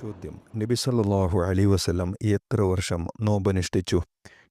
ചോദ്യം. നബി സല്ലാഹു അലൈഹി വസല്ലം എത്ര വർഷം നോമ്പനുഷ്ഠിച്ചു?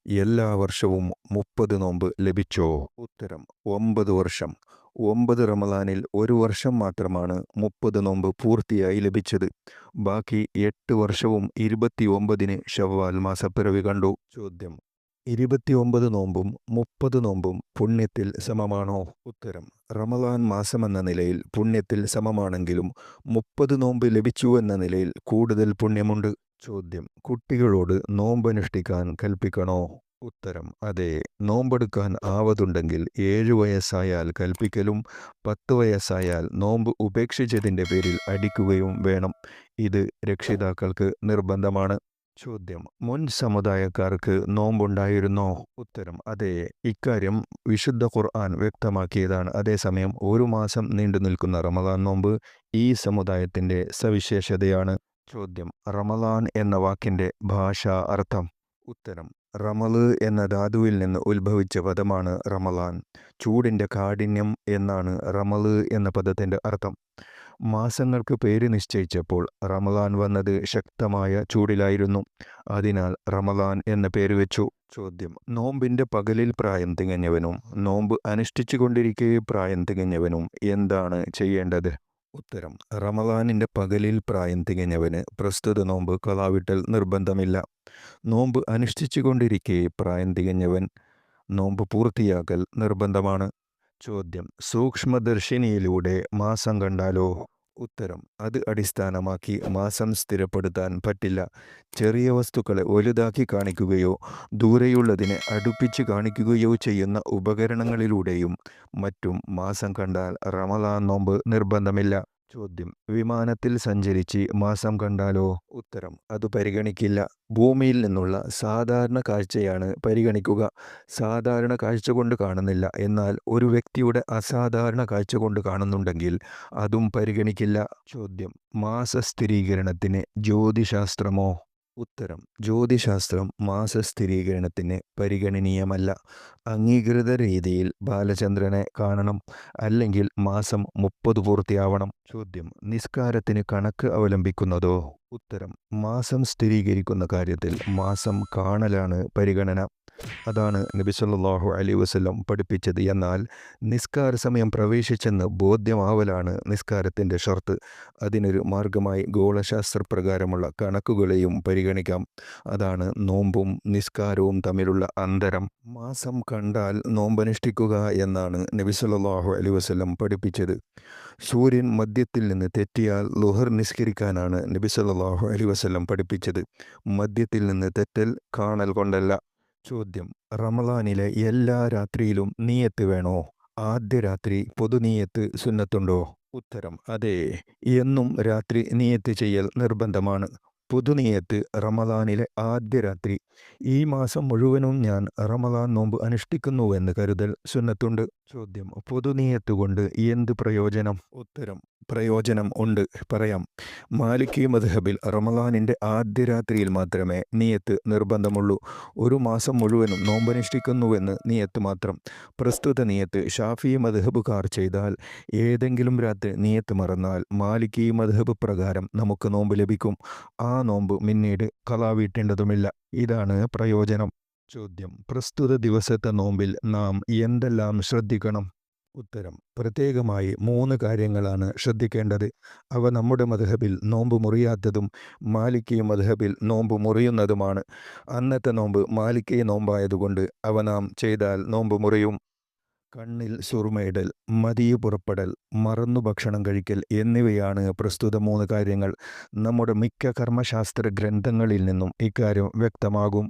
എല്ലാ വർഷവും മുപ്പത് നോമ്പ് ലഭിച്ചോ? ഉത്തരം ഒമ്പത് വർഷം. ഒമ്പത് റമദാനിൽ ഒരു വർഷം മാത്രമാണ് മുപ്പത് നോമ്പ് പൂർത്തിയായി ലഭിച്ചത്. ബാക്കി എട്ട് വർഷവും ഇരുപത്തി ഒമ്പതിന് ഷവ്വാൽ മാസപ്പിറവി കണ്ടു. ചോദ്യം ഇരുപത്തിയൊമ്പത് നോമ്പും മുപ്പത് നോമ്പും പുണ്യത്തിൽ സമമാണോ ഉത്തരം. റമദാൻ മാസമെന്ന നിലയിൽ പുണ്യത്തിൽ സമമാണെങ്കിലും മുപ്പത് നോമ്പ് ലഭിച്ചു എന്ന നിലയിൽ കൂടുതൽ പുണ്യമുണ്ട്? ചോദ്യം. കുട്ടികളോട് നോമ്പനുഷ്ഠിക്കാൻ കൽപ്പിക്കണോ? ഉത്തരം. അതെ. നോമ്പെടുക്കാൻ ആവതുണ്ടെങ്കിൽ ഏഴു വയസ്സായാൽ കൽപ്പിക്കലും പത്ത് വയസ്സായാൽ നോമ്പ് ഉപേക്ഷിച്ചതിന്റെ പേരിൽ അടിക്കുകയും വേണം. ഇത് രക്ഷിതാക്കൾക്ക് നിർബന്ധമാണ്. ചോദ്യം. മുൻ സമുദായക്കാർക്ക് നോമ്പുണ്ടായിരുന്നോ? ഉത്തരം അതെ. ഇക്കാര്യം വിശുദ്ധ ഖുർആൻ വ്യക്തമാക്കിയതാണ്. അതേസമയം ഒരു മാസം നീണ്ടു നിൽക്കുന്ന റമദാൻ നോമ്പ് ഈ സമുദായത്തിന്റെ സവിശേഷതയാണ്. ചോദ്യം റമദാൻ എന്ന വാക്കിന്റെ ഭാഷാ അർത്ഥം? ഉത്തരം റമൽ എന്ന ധാതുവിൽ നിന്ന് ഉത്ഭവിച്ച പദമാണ് റമലാൻ ചൂടിന്റെ കാഠിന്യം എന്നാണ് റമൽ എന്ന പദത്തിന്റെ അർത്ഥം. മാസങ്ങൾക്ക് പേര് നിശ്ചയിച്ചപ്പോൾ റമദാൻ വന്നത് ശക്തമായ ചൂടിലായിരുന്നു. അതിനാൽ റമദാൻ എന്ന പേര് വെച്ചു. ചോദ്യം. നോമ്പിന്റെ പകലിൽ പ്രായം തികഞ്ഞവനും നോമ്പ് അനുഷ്ഠിച്ചു കൊണ്ടിരിക്കെ പ്രായം തികഞ്ഞവനും എന്താണ് ചെയ്യേണ്ടത്? ഉത്തരം. റമദാനിന്റെ പകലിൽ പ്രായം തികഞ്ഞവന് പ്രസ്തുത നോമ്പ് കളാവിട്ടൽ നിർബന്ധമില്ല. നോമ്പ് അനുഷ്ഠിച്ചു കൊണ്ടിരിക്കെ പ്രായം തികഞ്ഞവൻ നോമ്പ് പൂർത്തിയാക്കൽ നിർബന്ധമാണ്. ചോദ്യം. സൂക്ഷ്മദർശിനിയിലൂടെ മാസം കണ്ടാലോ? ഉത്തരം. അത് അടിസ്ഥാനമാക്കി മാസം സ്ഥിരപ്പെടുത്താൻ പറ്റില്ല. ചെറിയ വസ്തുക്കളെ വലുതാക്കി കാണിക്കുകയോ ദൂരെയുള്ളതിനെ അടുപ്പിച്ച് കാണിക്കുകയോ ചെയ്യുന്ന ഉപകരണങ്ങളിലൂടെയും മറ്റും മാസം കണ്ടാൽ റമദാൻ നോമ്പ് നിർബന്ധമില്ല. ചോദ്യം. വിമാനത്തിൽ സഞ്ചരിച്ച് മാസം കണ്ടാലോ? ഉത്തരം. അത് പരിഗണിക്കില്ല. ഭൂമിയിൽ നിന്നുള്ള സാധാരണ കാഴ്ചയാണ് പരിഗണിക്കുക. സാധാരണ കാഴ്ച കൊണ്ട് കാണുന്നില്ല. എന്നാൽ ഒരു വ്യക്തിയുടെ അസാധാരണ കാഴ്ച കൊണ്ട് കാണുന്നുണ്ടെങ്കിൽ അതും പരിഗണിക്കില്ല. ചോദ്യം. മാസസ്ഥിരീകരണത്തിന് ജ്യോതിശാസ്ത്രമോ? ഉത്തരം. ജ്യോതിശാസ്ത്രം മാസസ്ഥിരീകരണത്തിന് പരിഗണനീയമല്ല. അംഗീകൃത രീതിയിൽ ബാലചന്ദ്രനെ കാണണം അല്ലെങ്കിൽ മാസം മുപ്പത് പൂർത്തിയാവണം. ചോദ്യം. നിസ്കാരത്തിന് കണക്ക് അവലംബിക്കുന്നതോ? ഉത്തരം. മാസം സ്ഥിരീകരിക്കുന്ന കാര്യത്തിൽ മാസം കാണലാണ് പരിഗണന. അതാണ് നബി അലൈഹി വസല്ലം പഠിപ്പിച്ചത്. എന്നാൽ നിസ്കാര സമയം പ്രവേശിച്ചെന്ന് ബോധ്യമാവലാണ് നിസ്കാരത്തിന്റെ ഷർത്ത്. അതിനൊരു മാർഗമായി ഗോളശാസ്ത്രപ്രകാരമുള്ള കണക്കുകളെയും പരിഗണിക്കാം. അതാണ് നോമ്പും നിസ്കാരവും തമ്മിലുള്ള അന്തരം. മാസം കണ്ടാൽ നോമ്പനുഷ്ഠിക്കുക എന്നാണ് നബി സല്ലല്ലാഹു അലൈഹി വസല്ലം പഠിപ്പിച്ചത്. സൂര്യൻ മദ്യത്തിൽ നിന്ന് തെറ്റിയാൽ ലുഹർ നിസ്കരിക്കാനാണ് നബി സല്ലല്ലാഹു അലൈഹി വസല്ലം പഠിപ്പിച്ചത്. മദ്യത്തിൽ നിന്ന് തെറ്റൽ കാണൽ കൊണ്ടല്ല. ചോദ്യം. റമദാനിലെ എല്ലാ രാത്രിയിലും നീയത്ത് വേണോ? ആദ്യ രാത്രി പൊതുനീയത്ത് സുന്നത്തുണ്ടോ? ഉത്തരം അതെ. എന്നും രാത്രി നീയത്ത് ചെയ്യൽ നിർബന്ധമാണ്. പൊതുനീയത്ത് റമദാനിലെ ആദ്യ രാത്രി. ഈ മാസം മുഴുവനും ഞാൻ റമദാൻ നോമ്പ് അനുഷ്ഠിക്കുന്നുവെന്ന് കരുതൽ സുന്നത്തുണ്ട്. ചോദ്യം പൊതുനീയത്ത് കൊണ്ട് എന്ത് പ്രയോജനം? ഉത്തരം പ്രയോജനം ഉണ്ട്. പറയാം. മാലിക്കി മദ്ഹബിൽ റമദാനിന്റെ ആദ്യ രാത്രിയിൽ മാത്രമേ നീയത്ത് നിർബന്ധമുള്ളൂ. ഒരു മാസം മുഴുവനും നോമ്പനുഷ്ഠിക്കുന്നുവെന്ന് നീയത്ത് മാത്രം. പ്രസ്തുത നീയത്ത് ഷാഫി മദ്ഹബുകാർ ചെയ്താൽ ഏതെങ്കിലും രാത്രി നീയത്ത് മറന്നാൽ മാലിക്കി മദ്ഹബ് പ്രകാരം നമുക്ക് നോമ്പ് ലഭിക്കും. ആ നോമ്പ് പിന്നീട് കലാവീട്ടേണ്ടതുമില്ല ഇതാണ് പ്രയോജനം. ചോദ്യം. പ്രസ്തുത ദിവസത്തെ നോമ്പിൽ നാം എന്തെല്ലാം ശ്രദ്ധിക്കണം? ഉത്തരം. പ്രത്യേകമായി മൂന്ന് കാര്യങ്ങളാണ് ശ്രദ്ധിക്കേണ്ടത്. അവ നമ്മുടെ മധുഹബിൽ നോമ്പ് മുറിയാത്തതും മാലിക്കി മധുഹബിൽ നോമ്പ് മുറിയുന്നതുമാണ്. അന്നത്തെ നോമ്പ് മാലിക്കി നോമ്പായതുകൊണ്ട് അവ നാം ചെയ്താൽ നോമ്പ് മുറിയും. കണ്ണിൽ സുറുമയിടൽ മതിയു പുറപ്പെടൽ മറന്നു ഭക്ഷണം കഴിക്കൽ എന്നിവയാണ് പ്രസ്തുത മൂന്ന് കാര്യങ്ങൾ. നമ്മുടെ മിക്ക കർമ്മശാസ്ത്ര ഗ്രന്ഥങ്ങളിൽ നിന്നും ഇക്കാര്യം വ്യക്തമാകും.